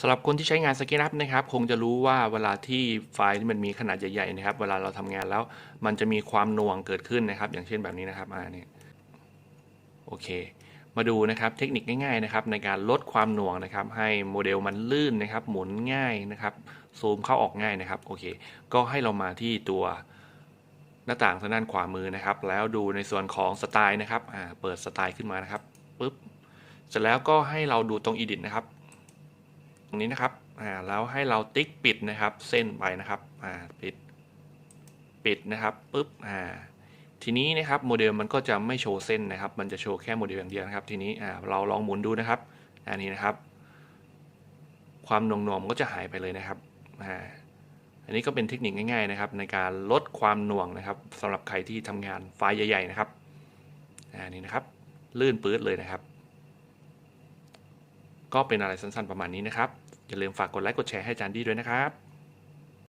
สำหรับคนที่ใช้งาน SketchUp นะครับ คงจะรู้ว่าเวลาที่ไฟล์ที่มันมีขนาดใหญ่ๆนะครับ เวลาเราทำงานแล้วมันจะมีความหน่วงเกิดขึ้นนะครับ อย่างเช่นแบบนี้นะครับอ่าเนี่ยโอเค มาดูนะครับเทคนิคง่ายๆนะครับในการลดความหน่วงนะครับ ให้โมเดลมันลื่นนะครับ หมุนง่ายนะครับ ซูมเข้าออกง่ายนะครับโอเค ก็ให้เรามาที่ตัวหน้าต่างทางด้านขวามือนะครับ แล้วดูในส่วนของสไตล์นะครับอ่าเปิดสไตล์ขึ้นมานะครับปุ๊บเสร็จแล้วก็ให้เราดูตรง edit นะครับ ตรงนี้นะครับอ่าแล้วให้เราติ๊กปิดนะครับ เส้นไปนะครับอ่าปิดปิดนะครับปุ๊บอ่าทีนี้นะครับโมเดลมันก็จะไม่โชว์เส้นนะครับ มันจะโชว์แค่โมเดลอย่างเดียวนะครับ ทีนี้อ่าเราลองหมุนดูนะครับอันนี้นะครับ ความหน่วงหน่วงก็จะหายไปเลยนะครับอ่าอันนี้ก็เป็นเทคนิคง่ายๆนะครับ ในการลดความหน่วงนะครับสำหรับใครที่ทำงานไฟล์ใหญ่ ๆ นะครับอ่านี่นะครับ ลื่นปื๊ดเลยนะครับ ก็เป็นอะไรสั้นๆประมาณนี้นะครับ อย่าลืมฝากกดไลค์กดแชร์ให้อาจารย์ดีด้วยนะครับ